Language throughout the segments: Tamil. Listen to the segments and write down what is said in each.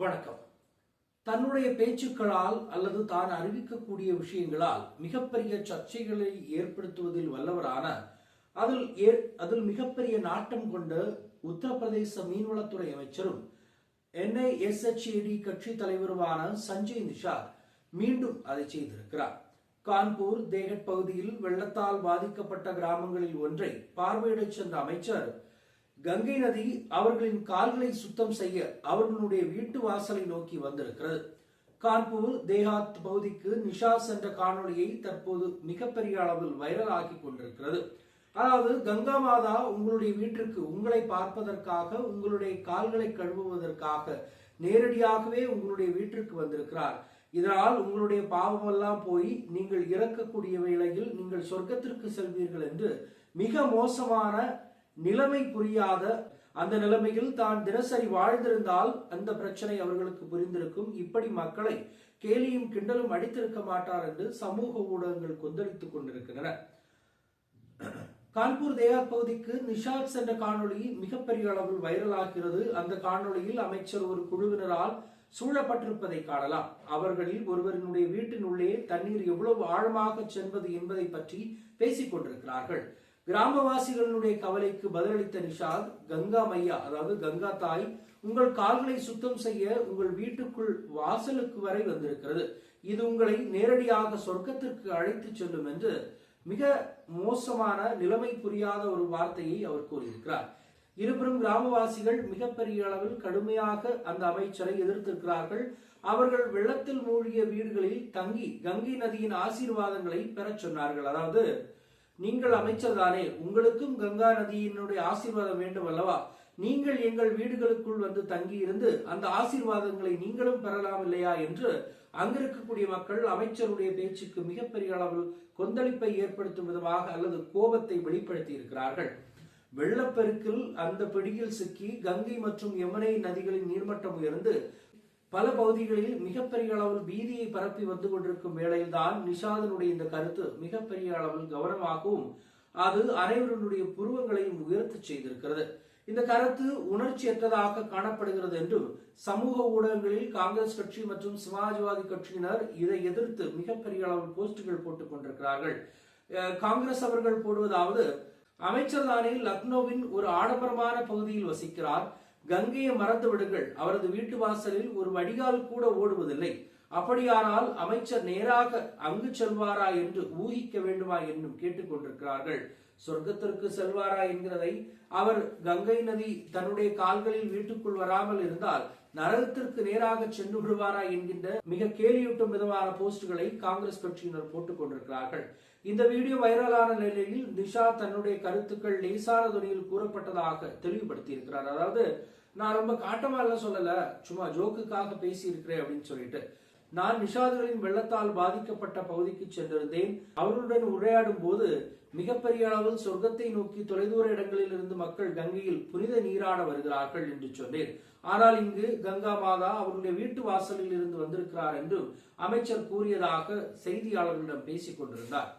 வணக்கம். தன்னுடைய பேச்சுக்களால் அல்லது தான் அறிவிக்கக்கூடிய விஷயங்களால் மிகப்பெரிய சர்ச்சைகளை ஏற்படுத்துவதில் வல்லவரான அதில் ஏ- அதில் மிகப்பெரிய நாட்டம் கொண்ட உத்தரப்பிரதேச மீன்வளத்துறை அமைச்சரும் என்ஐஎஸ்எச்ஏடி கட்சி தலைவருமான சஞ்சய் நிஷாத் மீண்டும் அதை செய்திருக்கிறார். கான்பூர் தேகட் பகுதியில் வெள்ளத்தால் பாதிக்கப்பட்ட கிராமங்களில் ஒன்றை பார்வையிடச் சென்ற அமைச்சர் கங்கை நதி அவர்களின் கால்களை சுத்தம் செய்ய அவர்களுடைய வீட்டு வாசலை நோக்கி வந்திருக்கிறது. கான்பூர் தேஹாத் பகுதிக்கு நிஷா சென்ற காணொளியை தற்போது மிகப்பெரிய அளவில் வைரல் ஆக்கி கொண்டிருக்கிறது. அதாவது கங்கா மாதா உங்களுடைய வீட்டிற்கு உங்களை பார்ப்பதற்காக உங்களுடைய கால்களை கழுவுவதற்காக நேரடியாகவே உங்களுடைய வீட்டிற்கு வந்திருக்கிறார். இதனால் உங்களுடைய பாவமெல்லாம் போய் நீங்கள் இறக்கக்கூடிய வேளையில் நீங்கள் சொர்க்கத்திற்கு செல்வீர்கள் என்று மிக மோசமான நிலைமை புரியாத அந்த நிலைமையில் தான் தினசரி வாழ்ந்திருந்தால் அந்த பிரச்சனை அவர்களுக்கு புரிந்திருக்கும். இப்படி மக்களை கேலியும் கிண்டலும் அடித்திருக்க மாட்டார் என்று சமூக ஊடகங்கள் கொந்தளித்துக் கொண்டிருக்கின்றன. கான்பூர் தேயாத் பகுதிக்கு நிஷாத் சென்ற காணொளி மிகப்பெரிய அளவில் வைரலாகிறது. அந்த காணொளியில் அமைச்சர் ஒரு குழுவினரால் சூழப்பட்டிருப்பதை காணலாம். அவர்களில் ஒருவரினுடைய வீட்டின் உள்ளே தண்ணீர் எவ்வளவு ஆழமாக செல்வது என்பதை பற்றி பேசிக் கொண்டிருக்கிறார்கள். கிராமவாசிகளுடைய கவலைக்கு பதிலளித்த நிஷாத் கங்கா மையா அதாவது கங்கா தாய் உங்கள் கால்களை சுத்தம் செய்ய உங்கள் வீட்டுக்குள் வாசலுக்கு வரை வந்திருக்கிறது. இது உங்களை நேரடியாக சொர்க்கத்திற்கு அழைத்து செல்லும் என்று மிக மோசமான நிலைமை புரியாத ஒரு வார்த்தையை அவர் கூறியிருக்கிறார். இருபெரும் கிராமவாசிகள் மிகப்பெரிய அளவில் கடுமையாக அந்த அமைச்சரை எதிர்த்திருக்கிறார்கள். அவர்கள் வெள்ளத்தில் மூழ்கிய வீடுகளில் தங்கி கங்கை நதியின் ஆசீர்வாதங்களை பெறச் சொன்னார்கள். அதாவது நீங்கள் அமைச்சர் தானே உங்களுக்கும் கங்கா நதியினுடைய ஆசீர்வாதம் வேண்டும் அல்லவா? நீங்கள் எங்கள் வீடுகளுக்குள் வந்து தங்கி இருந்து அந்த ஆசீர்வாதங்களை நீங்களும் பெறலாம் இல்லையா என்று அங்கிருக்கக்கூடிய மக்கள் அமைச்சருடைய பேச்சுக்கு மிகப்பெரிய அளவில் கொந்தளிப்பை ஏற்படுத்தும் விதமாக அல்லது கோபத்தை வெளிப்படுத்தி இருக்கிறார்கள். வெள்ளப்பெருக்கில் அந்த பிடியில் சிக்கி கங்கை மற்றும் யமுனை நதிகளின் நீர்மட்டம் உயர்ந்து பல பகுதிகளில் மிகப்பெரிய அளவில் பீதியை பரப்பி வந்து கொண்டிருக்கும் வேளையில்தான் நிஷாதனுடைய இந்த கருத்து மிகப்பெரிய அளவில் கவனமாகவும் அது அனைவருடைய புருவங்களையும் உயர்த்து செய்திருக்கிறது. இந்த கருத்து உணர்ச்சியற்றதாக காணப்படுகிறது என்றும் சமூக ஊடகங்களில் காங்கிரஸ் கட்சி மற்றும் சமாஜ்வாதி கட்சியினர் இதை எதிர்த்து மிகப்பெரிய அளவில் போஸ்டுகள் போட்டுக் கொண்டிருக்கிறார்கள். அஹ் காங்கிரஸ் அவர்கள் போடுவதாவது அமைச்சர் தானே லக்னோவின் ஒரு ஆடம்பரமான பகுதியில் வசிக்கிறார். கங்கையை மறந்து விடுங்கள். அவரது வீட்டு வாசலில் ஒரு வடிகால் கூட ஓடுவதில்லை. அப்படியானால் அமைச்சர் நேராக அங்கு செல்வாரா என்று ஊகிக்க வேண்டுமா என்னும் கேட்டுக்கொண்டிருக்கிறார்கள். சொர்க்கத்திற்கு செல்வாரா என்கிறதை அவர் கங்கை நதி தன்னுடைய கால்களில் வீட்டுக்குள் வராமல் இருந்தால் நரகத்திற்கு நேராக சென்று விடுவாரா என்கின்ற மிக கேலியூட்டும் விதமான போஸ்டுகளை காங்கிரஸ் கட்சியினர் போட்டுக் கொண்டிருக்கிறார்கள் இந்த வீடியோ வைரலான நிலையில் நிஷா தன்னுடைய கருத்துக்கள் லேசான துணியில் கூறப்பட்டதாக தெளிவுபடுத்தியிருக்கிறார். அதாவது நான் ரொம்ப காட்டமா எல்லாம் சொல்லல. சும்மா ஜோக்குக்காக பேசி இருக்கிறேன் அப்படின்னு சொல்லிட்டு. நான் நிஷாதுகளின் வெள்ளத்தால் பாதிக்கப்பட்ட பகுதிக்கு சென்றிருந்தேன். அவர்களுடன் உரையாடும் போது மிகப்பெரிய அளவில் சொர்க்கத்தை நோக்கி தொலைதூர இடங்களில் இருந்து மக்கள் கங்கையில் புனித நீராட வருகிறார்கள் என்று சொன்னேன். ஆனால் இங்கு கங்கா மாதா அவருடைய வீட்டு வாசலில் இருந்து வந்திருக்கிறார் என்றும் அமைச்சர் கூறியதாக செய்தியாளர்களிடம் பேசிக் கொண்டிருந்தார்.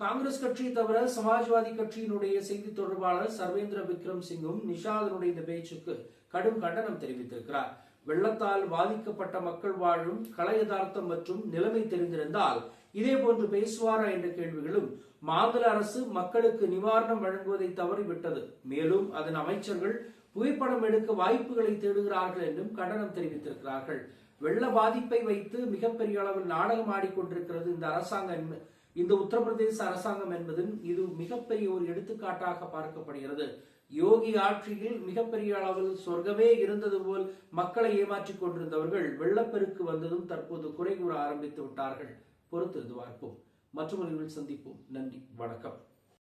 காங்கிரஸ் கட்சி தவிர சமாஜ்வாதி கட்சியினுடைய செய்தி தொடர்பாளர் சர்வேந்திர விக்ரம் சிங்கும் நிஷாதனுடைய இந்த பேச்சுக்கு கடும் கண்டனம் தெரிவித்திருக்கிறார். வெள்ளத்தால் பாதிக்கப்பட்ட மக்கள் வாழும் கலையதார்த்தம் மற்றும் நிலைமை தெரிந்திருந்தால் இதே போன்று பேசுவாரா என்ற கேள்விகளும் மாநில அரசு மக்களுக்கு நிவாரணம் வழங்குவதை தவறிவிட்டது. மேலும் அதன் அமைச்சர்கள் புகைப்படம் எடுக்க வாய்ப்புகளை தேடுகிறார்கள் என்றும் கண்டனம் தெரிவித்திருக்கிறார்கள். வெள்ள பாதிப்பை வைத்து மிகப்பெரிய அளவில் நாடகம் ஆடிக்கொண்டிருக்கிறது இந்த அரசாங்கம் இந்த உத்தரப்பிரதேச அரசாங்கம் என்பதும் இது மிகப்பெரிய ஒரு எடுத்துக்காட்டாக பார்க்கப்படுகிறது. யோகி ஆட்சியில் மிகப்பெரிய அளவில் சொர்க்கமே இருந்தது போல் மக்களை ஏமாற்றிக் கொண்டிருந்தவர்கள் வெள்ளப்பெருக்கு வந்ததும் தற்போது குறை கூற ஆரம்பித்து விட்டார்கள். பொறுத்திருந்து பார்ப்போம். மற்றொரு சந்திப்போம். நன்றி. வணக்கம்.